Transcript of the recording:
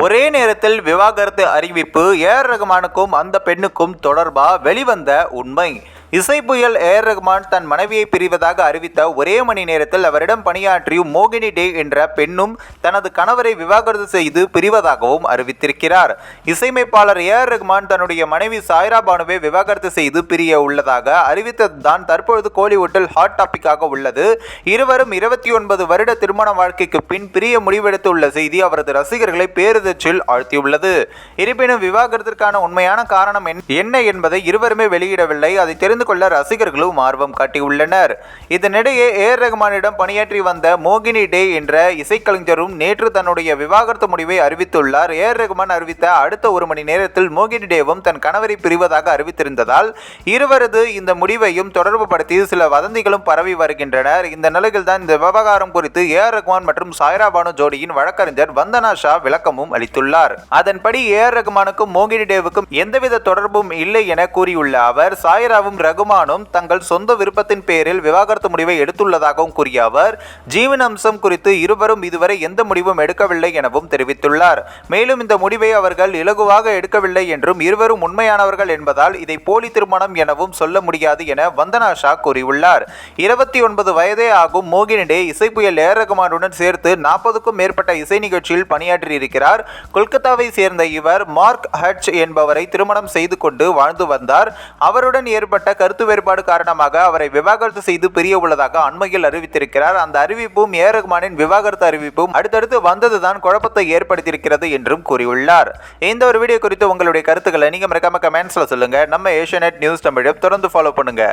ஒரே நேரத்தில் விவாகரத்து அறிவிப்பு ஏஆர் ரகுமானுக்கும் அந்த பெண்ணுக்கும் தொடர்பாக வெளிவந்த உண்மை. இசை புயல் ஏஆர் ரகுமான் தன் மனைவியை பிரிவதாக அறிவித்த ஒரே மணி நேரத்தில் அவரிடம் பணியாற்றியும் மோகினி டே என்ற பெண்ணும் தனது கணவரை விவாகரத்து செய்து பிரிவதாகவும் அறிவித்திருக்கிறார். இசையமைப்பாளர் ஏஆர் ரகுமான் தன்னுடைய மனைவி சாய்ரா பானுவை விவாகரத்து செய்து பிரிய உள்ளதாக அறிவித்ததுதான் தற்பொழுது கோலிவுட்டில் ஹாட் டாபிக்காக உள்ளது. இருவரும் இருபத்தி ஒன்பது வருட திருமண வாழ்க்கைக்கு பின் பிரிய முடிவெடுத்துள்ள செய்தி அவரது ரசிகர்களை பேரதிர்ச்சியில் ஆழ்த்தியுள்ளது. இருப்பினும் விவாகரத்திற்கான உண்மையான காரணம் என்ன என்பதை இருவருமே வெளியிடவில்லை. அதை தெரிந்து கொள்ள ரசிகர்களும் ஆர்வம் காட்டியுள்ளனர். இதனிடையே ஏஆர் ரகுமானிடம் பணியாற்றி வந்த மோகினி டே என்ற இசைக்கலைஞரும் நேற்று தன்னுடைய விவாகரத்து முடிவை அறிவித்துள்ளார். ஏஆர் ரகுமான் அறிவித்த அடுத்த ஒரு மணி நேரத்தில் மோகினி டேவும் தன் கணவரை பிரிவதாக அறிவித்திருந்ததால் இருவரது இந்த முடிவையும் தொடர்பு படுத்தி சில வதந்திகளும் பரவி வருகின்றனர். இந்த நிலையில் தான் இந்த விவகாரம் குறித்து ஏஆர் ரகுமான் மற்றும் சாய்ரா பானு ஜோடியின் வழக்கறிஞர் வந்தனா ஷா விளக்கமும் அளித்துள்ளார். அதன்படி ஏஆர் ரகுமானுக்கும் மோகினி டேவுக்கும் எந்தவித தொடர்பும் இல்லை என கூறியுள்ள அவர் சாய்ராவும் ரகுமானும் தங்கள் சொந்த விருப்பத்தின் பேரில் விவாகரத்து முடிவை எடுத்துள்ளதாகவும் கூறிய அவர் ஜீவன் அம்சம் குறித்து இருவரும் இதுவரை எந்த முடிவும் எடுக்கவில்லை எனவும் தெரிவித்துள்ளார். மேலும் இந்த முடிவை அவர்கள் இலகுவாக எடுக்கவில்லை என்றும் இருவரும் உண்மையானவர்கள் என்பதால் இதை போலி திருமணம் எனவும் சொல்ல முடியாது என வந்தனா ஷா கூறியுள்ளார். இருபத்தி ஒன்பது வயதே ஆகும். மோகினிடே இசை இசைப்புயல் ஏர் ரகுமானுடன் சேர்த்து நாற்பதுக்கும் மேற்பட்ட இசை நிகழ்ச்சியில் பணியாற்றியிருக்கிறார். கொல்கத்தாவை சேர்ந்த இவர் மார்க் ஹட்ச் என்பவரை திருமணம் செய்து கொண்டு வாழ்ந்து வந்தார். அவருடன் ஏற்பட்ட கருத்து வேறுபாடு காரணமாக அவரை விவாகரத்து செய்து பிரிய உள்ளதாக அண்மையில் அறிவித்திருக்கிறார். அந்த அறிவிப்பும் ஏ ரகுமானின் விவாகரத்து அறிவிப்பும் அடுத்தடுத்து வந்ததுதான் குழப்பத்தை ஏற்படுத்தியிருக்கிறது என்றும் கூறியுள்ளார். இந்த ஒரு வீடியோ குறித்து உங்களுடைய கருத்துக்களை நீங்க மறக்காம கமெண்ட்ஸ்ல சொல்லுங்க. நம்ம ஏஷியநெட் நியூஸ் தமிழை தொடர்ந்து ஃபாலோ பண்ணுங்க.